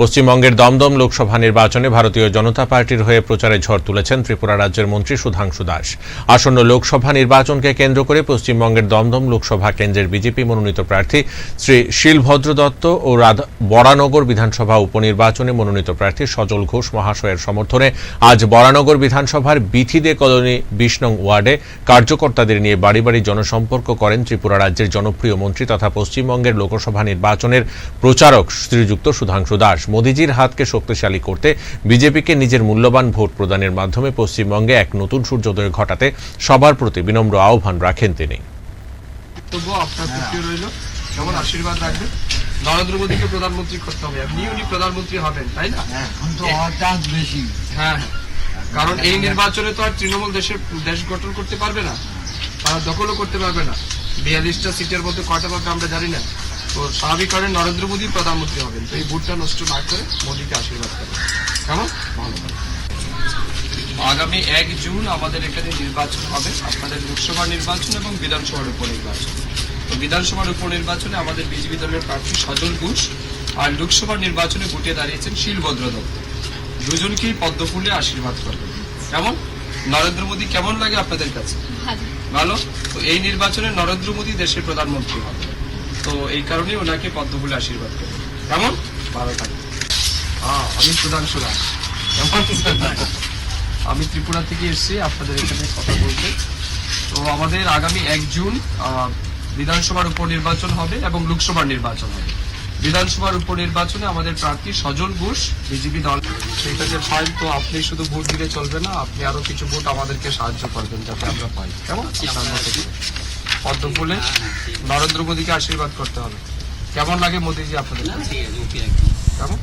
পশ্চিমবঙ্গের দমদম লোকসভা নির্বাচনে ভারতীয় জনতা পার্টির হয়ে প্রচারে ঝড় তুলেছেন ত্রিপুরা রাজ্যের মন্ত্রী সুধাংশু দাস। আসন্ন লোকসভা নির্বাচনকে কেন্দ্র করে পশ্চিমবঙ্গের দমদম লোকসভা কেন্দ্রের বিজেপি মনোনীত প্রার্থী শ্রী শিলভদ্র দত্ত ও বরানগর বিধানসভা উপনির্বাচনে মনোনীত প্রার্থী সজল ঘোষ মহাশয়ের সমর্থনে আজ বরানগর বিধানসভার বিথিদে কলোনি নং ওয়ার্ডে কার্যকর্তাদের নিয়ে বাড়ি বাড়ি জনসম্পর্ক করেন ত্রিপুরা রাজ্যের জনপ্রিয় মন্ত্রী তথা পশ্চিমবঙ্গের লোকসভা নির্বাচনের প্রচারক শ্রীযুক্ত সুধাংশু দাস। মোদিজির হাতকে শক্তিশালী করতে বিজেপিকে নিজের মূল্যবান ভোট প্রদানের মাধ্যমে পশ্চিমবঙ্গে এক নতুন সূর্যোদয় ঘটাতে সবার প্রতি বিনম্র আহ্বান রাখেন তিনি। বক্তব্য আপনার প্রতি রইল। কেমন আশীর্বাদ রাখবেন? নরেন্দ্র মোদীকে প্রধানমন্ত্রী করতে হবে। আপনি উনি প্রধানমন্ত্রী হবেন তাই না? এখন তো চান্স বেশি। হ্যাঁ হ্যাঁ। কারণ এই নির্বাচনে তো আর তৃণমূল দেশের দেশ গঠন করতে পারবে না। তারা দখলও করতে পারবে না। বিয়াল্লিশটা সিটের মধ্যে কয়টা পাবে আমরা জানি না। তো স্বাভাবিক কারণে নরেন্দ্র মোদী প্রধানমন্ত্রী হবেন। তো এই ভোটটা নষ্ট না করে মোদীকে আশীর্বাদ করেন কেমন? ভালো। আগামী এক জুন আমাদের এখানে নির্বাচন হবে। আপনাদের লোকসভা নির্বাচন এবং বিধানসভার উপনির্বাচন। তো বিধানসভার উপনির্বাচনে আমাদের বিজেপি দলের প্রার্থী সজল ঘোষ আর লোকসভা নির্বাচনে ভোটে দাঁড়িয়েছেন শিলভদ্র দত্ত। দুজনকেই পদ্মফুলে আশীর্বাদ করবেন। কেমন? নরেন্দ্র মোদী কেমন লাগে আপনাদের কাছে? ভালো। তো এই নির্বাচনে নরেন্দ্র মোদী দেশের প্রধানমন্ত্রী হবে তো এই কারণে ওনাকে পদ্মফুলে আশীর্বাদ করবেন কেমন? ভালো হ্যাঁ আমি সুধাংশু আমি ত্রিপুরা থেকে এসেছি আপনাদের এখানে কথা বলতে। তো আমাদের আগামী এক জুন বিধানসভার উপনির্বাচন হবে এবং লোকসভার নির্বাচন হবে। বিধানসভার উপনির্বাচনে আমাদের প্রার্থী সজল ঘোষ বিজেপি দল। ঠিক আছে ফাইল তো আপনি শুধু ভোট দিলে চলবে না আপনি আরও কিছু ভোট আমাদেরকে সাহায্য করবেন যাতে আমরা পাই। কেমন? সামনে থেকে পদ্ম ফুলে নরেন্দ্র মোদীকে আশীর্বাদ করতে হবে। কেমন লাগে মোদীজি আপনাদের? কেমন?